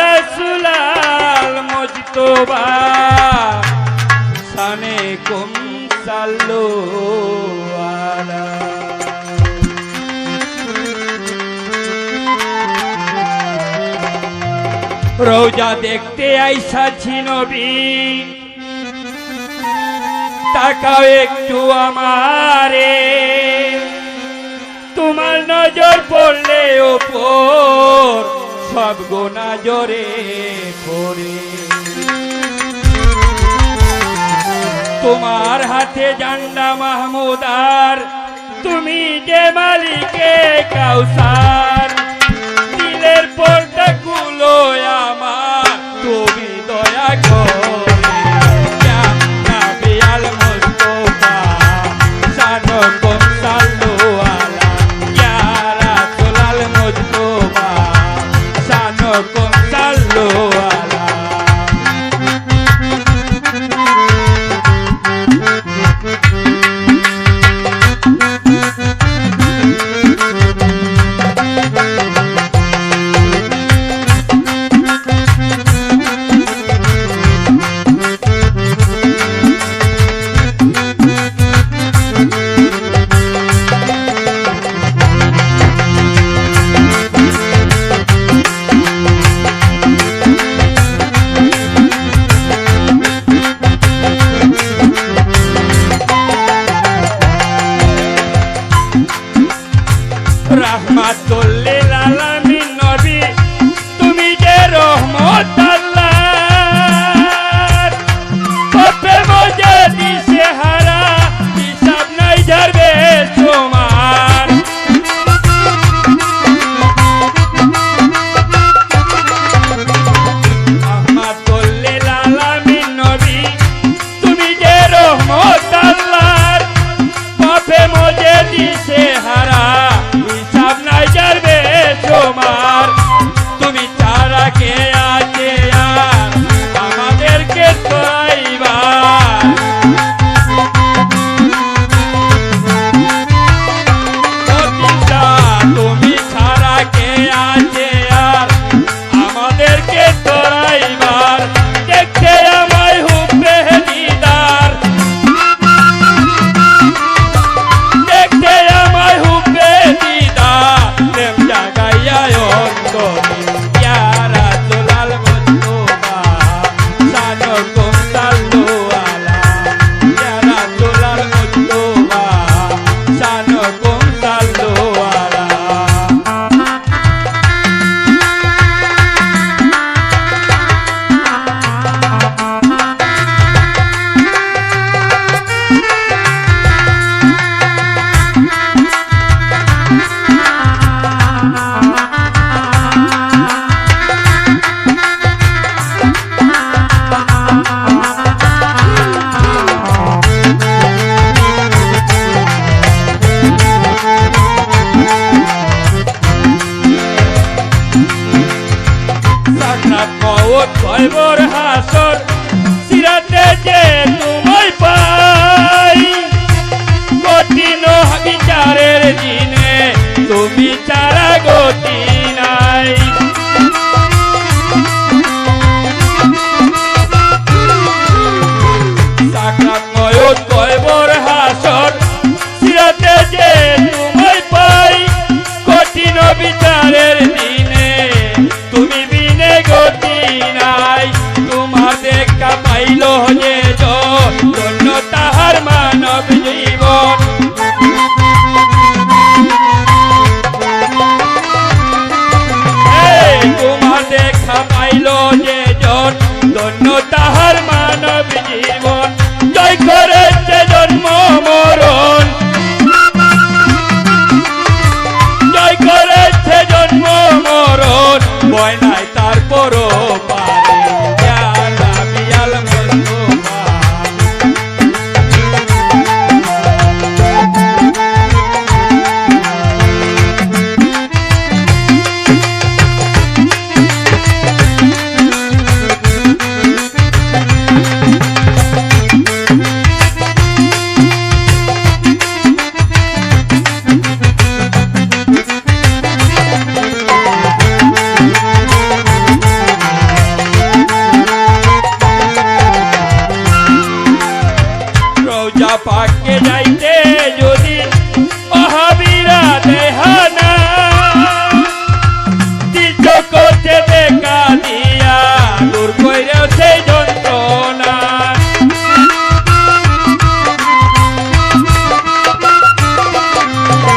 রসুলাল মজতোবা। সানে কুম সাল্লো রোজা দেখতে আইসা ছিনবি তাকাও একটু আমারে। তোমার নজর পড়লে ওপর সব গোনা জোরে করে। তোমার হাতে জান্ডা মাহমুদার তুমি যে মালিকে কাউসার। রহমাতুল্লিল আলামিন নবী তুমি যে রহমত Ay, por রহে জন্য তাহার মানব জীবন। তোমার দেখা পাইল যে রাজা পাকে যাইতে